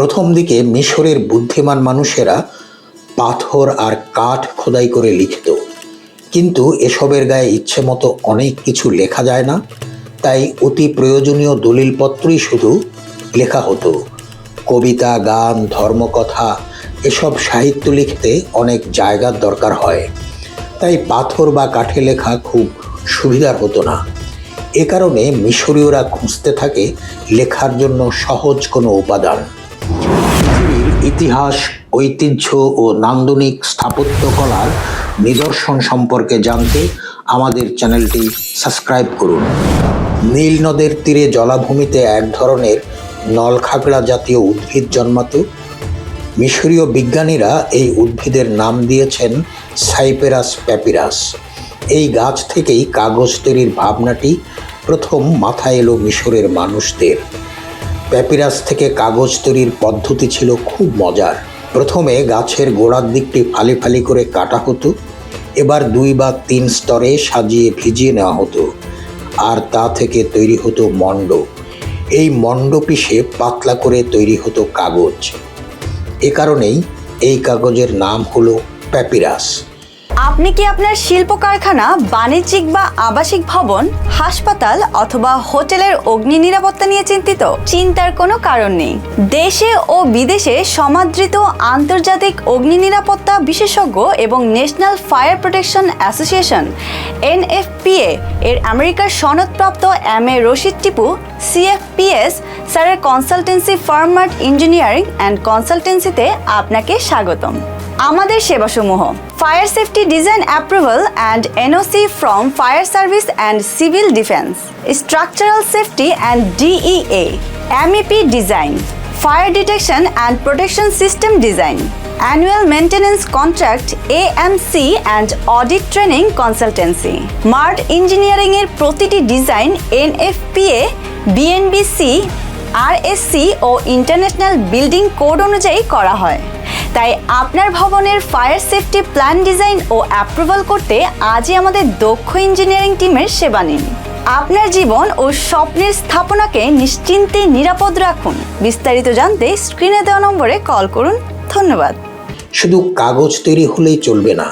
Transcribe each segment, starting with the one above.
প্রথম দিকে মিশরের বুদ্ধিমান মানুষেরা পাথর আর কাঠ খোদাই করে লিখত। কিন্তু এসবের গায়ে ইচ্ছে মতো অনেক কিছু লেখা যায় না, তাই অতি প্রয়োজনীয় দলিলপত্রই শুধু লেখা হতো। কবিতা, গান, ধর্মকথা, এসব সাহিত্য লিখতে অনেক জায়গার দরকার হয়। তাই পাথর বা কাঠে লেখা খুব সুবিধার হতো না। এ কারণে মিশরীয়রা খুঁজতে থাকে লেখার জন্য সহজ কোনো উপাদান। ইতিহাস, ঐতিহ্য ও নান্দনিক স্থাপত্যকলার নিদর্শন সম্পর্কে জানতে আমাদের চ্যানেলটি সাবস্ক্রাইব করুন। নীল নদের তীরে জলাভূমিতে এক ধরনের নলখাগড়া জাতীয় উদ্ভিদ জন্মাতো মিশরীয় বিজ্ঞানীরা এই উদ্ভিদের নাম দিয়েছেন সাইপেরাস প্যাপিরাস। এই গাছ থেকেই কাগজ তৈরির ভাবনাটি প্রথম মাথায় এলো মিশরের মানুষদের। প্যাপিরাস থেকে কাগজ তৈরির পদ্ধতি ছিল খুব মজার। প্রথমে গাছের গোড়ার দিকটি ফালি ফালি করে কাটা হতো, এবার দুই বা তিন স্তরে সাজিয়ে ভিজিয়ে নেওয়া হতো, আর তা থেকে তৈরি হতো মণ্ড এই মণ্ড পিষে পাতলা করে তৈরি হতো কাগজ। এ কারণেই এই কাগজের নাম হলো প্যাপিরাস। আপনি কি আপনার শিল্প কারখানা বাণিজ্যিক বা আবাসিক ভবন, হাসপাতাল অথবা হোটেলের অগ্নি নিরাপত্তা নিয়ে চিন্তিত? চিন্তার কোনো কারণ নেই। দেশে ও বিদেশে সমাদৃত আন্তর্জাতিক অগ্নি নিরাপত্তা বিশেষজ্ঞ এবং national fire protection association, NFPA, এর আমেরিকার সনদপ্রাপ্ত M A Rashid Tipu, CFPS, স্যারের কনসালটেন্সি ফার্মার্ট ইঞ্জিনিয়ারিং অ্যান্ড কনসালটেন্সিতে আপনাকে স্বাগতম। আমাদের সেবাসমূহ fire safety design approval and NOC from fire service and civil defence structural safety and DEA MEP design fire detection and protection system design annual maintenance contract AMC and audit training consultancy mart engineering এর প্রতিটি design NFPA BNBC RSC ও international building code অনুযায়ী করা হয়। তাই আপনার ভবনের fire safety plan design ও অ্যাপ্রুভাল করতে আজই আমাদের দক্ষ ইঞ্জিনিয়ারিং টিমের সেবা নিন। আপনার জীবন ও স্বপ্নের স্থাপনাকে নিশ্চিন্তে নিরাপদ রাখুন। বিস্তারিত জানতে স্ক্রিনে দেওয়া নম্বরে কল করুন। ধন্যবাদ। শুধু কাগজ তৈরি হলেই চলবে না,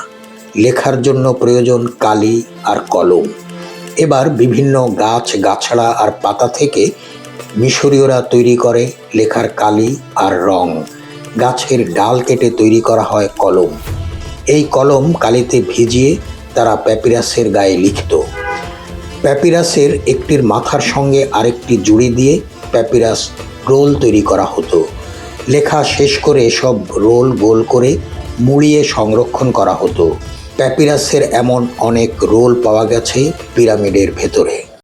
লেখার জন্য প্রয়োজন কালি আর কলম। এবার বিভিন্ন গাছ, গাছড়া আর পাতা থেকে মিশরীয়রা তৈরি করে লেখার কালি আর রং। গাছের ডাল কেটে তৈরি করা হয় কলম। এই কলম কালিতে ভিজিয়ে তারা প্যাপিরাসের গায়ে লিখত। প্যাপিরাসের একটির মাথার সঙ্গে আরেকটি জুড়ি দিয়ে প্যাপিরাস রোল তৈরি করা হতো। লেখা শেষ করে সব রোল গোল করে মুড়িয়ে সংরক্ষণ করা হতো। প্যাপিরাসের এমন অনেক রোল পাওয়া গেছে পিরামিডের ভেতরে।